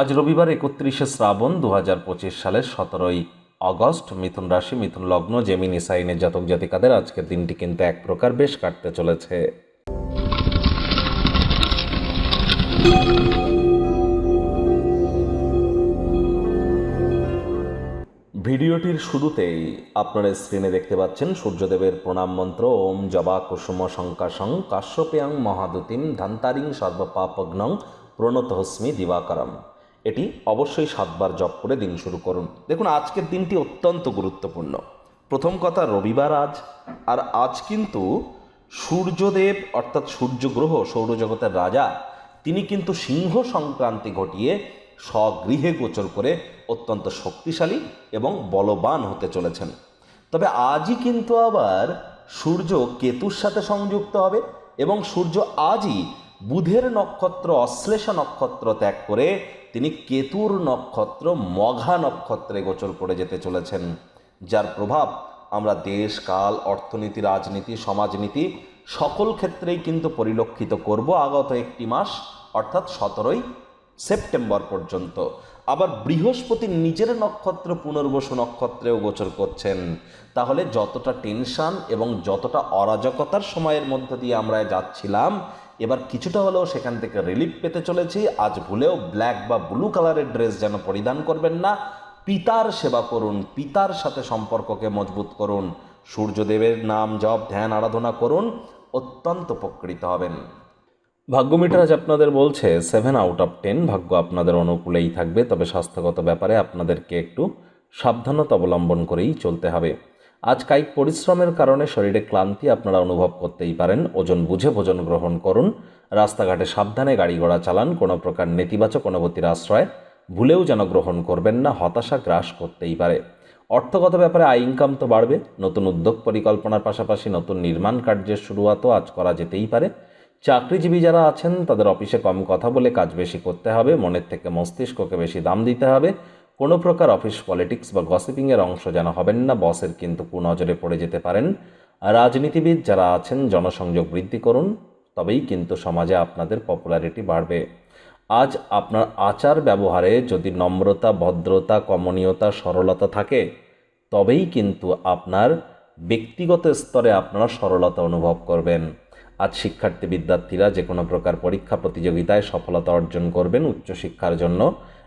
আজ রবিবার একত্রিশে শ্রাবণ দু হাজার পঁচিশ সালের সতেরোই অগস্ট মিথুন রাশি, মিথুন লগ্ন, জেমিনি সাইনের জাতক জাতিকাদের আজকের দিনটি কিন্তু এক প্রকার বেশ কাটতে চলেছে। ভিডিওটির শুরুতেই আপনারা স্ক্রিনে দেখতে পাচ্ছেন সূর্যদেবের প্রণাম মন্ত্র, ওম জবা কুসুম শঙ্কাশং কাশ্যপেয়ং মহাদুতিম, ধান্তারিং সর্বপাপগ্নং প্রণতহস্মি দিবাকরম। এটি অবশ্যই সাতবার জপ করে দিন শুরু করুন। দেখুন, আজকের দিনটি অত্যন্ত গুরুত্বপূর্ণ। প্রথম কথা, রবিবার আজ। আর আজ কিন্তু সূর্যদেব, অর্থাৎ সূর্যগ্রহ, সৌরজগতের রাজা, তিনি কিন্তু সিংহ সংক্রান্তি ঘটিয়ে স্বগৃহে গোচর করে অত্যন্ত শক্তিশালী এবং বলবান হতে চলেছেন। তবে আজই কিন্তু আবার সূর্য কেতুর সাথে সংযুক্ত হবে এবং সূর্য আজই বুধের নক্ষত্র, অশ্লেষা নক্ষত্র ত্যাগ করে তিনি কেতুর নক্ষত্র, মঘা নক্ষত্রে গোচর করে যেতে চলেছেন। যার প্রভাব আমরা দেশ, কাল, অর্থনীতি, রাজনীতি, সমাজনীতি সকল ক্ষেত্রেই কিন্তু পরিলক্ষিত করব আগত একটি মাস, অর্থাৎ সতেরোই সেপ্টেম্বর পর্যন্ত। আবার বৃহস্পতি নিজের নক্ষত্র, পুনর্বসু নক্ষত্রেও গোচর করছেন। তাহলে যতটা টেনশন এবং যতটা অরাজকতার সময়ের মধ্য দিয়ে আমরা যাচ্ছিলাম এবার কিছুটা হলেও সেখান থেকে রিলিফ পেতে চলেছি। আজ ভুলেও ব্ল্যাক বা ব্লু কালারের ড্রেস যেন পরিধান করবেন না। পিতার সেবা করুন, পিতার সাথে সম্পর্ককে মজবুত করুন। সূর্যদেবের নাম জপ, ধ্যান, আরাধনা করুন, অত্যন্ত উপকৃত হবেন। ভাগ্য মিটার আজ আপনাদের বলছে সেভেন আউট অফ টেন ভাগ্য আপনাদের অনুকূলেই থাকবে। তবে স্বাস্থ্যগত ব্যাপারে আপনাদেরকে একটু সাবধানতা অবলম্বন করেই চলতে হবে। আজ কায়িক পরিশ্রমের কারণে শরীরে ক্লান্তি আপনারা অনুভব করতেই পারেন। ওজন বুঝে ভোজন গ্রহণ করুন। রাস্তাঘাটে সাবধানে গাড়ি ঘোড়া চালান। কোনো প্রকার নেতিবাচক অনুভূতির আশ্রয় ভুলেও যেন গ্রহণ করবেন না, হতাশা গ্রাস করতেই পারে। অর্থগত ব্যাপারে আয় ইনকাম তো বাড়বে। নতুন উদ্যোগ পরিকল্পনার পাশাপাশি নতুন নির্মাণ কার্যের শুরুয়াতও আজ করা যেতেই পারে। চাকরিজীবী যারা আছেন, তাদের অফিসে কম কথা বলে কাজ বেশি করতে হবে। মনের থেকে মস্তিষ্ককে বেশি দাম দিতে হবে। কোনো প্রকার অফিস পলিটিক্স বা গসিপিংয়ের অংশ যেন হবেন না, বসের কিন্তু কুনজরে পড়ে যেতে পারেন। রাজনীতিবিদ যারা আছেন, জনসংযোগ বৃদ্ধি করুন, তবেই কিন্তু সমাজে আপনাদের পপুলারিটি বাড়বে। আজ আপনার আচার ব্যবহারে যদি নম্রতা, ভদ্রতা, কমনীয়তা, সরলতা থাকে, তবেই কিন্তু আপনার ব্যক্তিগত স্তরে আপনারা সরলতা অনুভব করবেন। আজ শিক্ষার্থী বিদ্যার্থীরা যে কোনো প্রকার পরীক্ষা প্রতিযোগিতায় সফলতা অর্জন করবেন উচ্চশিক্ষার জন্য।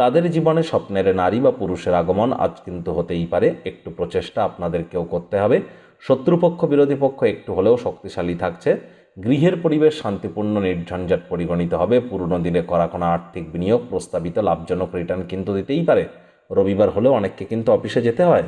তাদের জীবনে স্বপ্নের নারী বা পুরুষের আগমন আজ কিন্তু হতেই পারে। একটু প্রচেষ্টা আপনাদেরকেও করতে হবে। শত্রুপক্ষ, বিরোধী পক্ষ একটু হলেও শক্তিশালী থাকছে। গৃহের পরিবেশ শান্তিপূর্ণ, নির্ঝঞ্ঝাট পরিগণিত হবে। পুরনো দিনে করা কোনো আর্থিক বিনিয়োগ প্রস্তাবিত লাভজনক রিটার্ন কিন্তু দিতেই পারে। রবিবার হলেও অনেককে কিন্তু অফিসে যেতে হয়।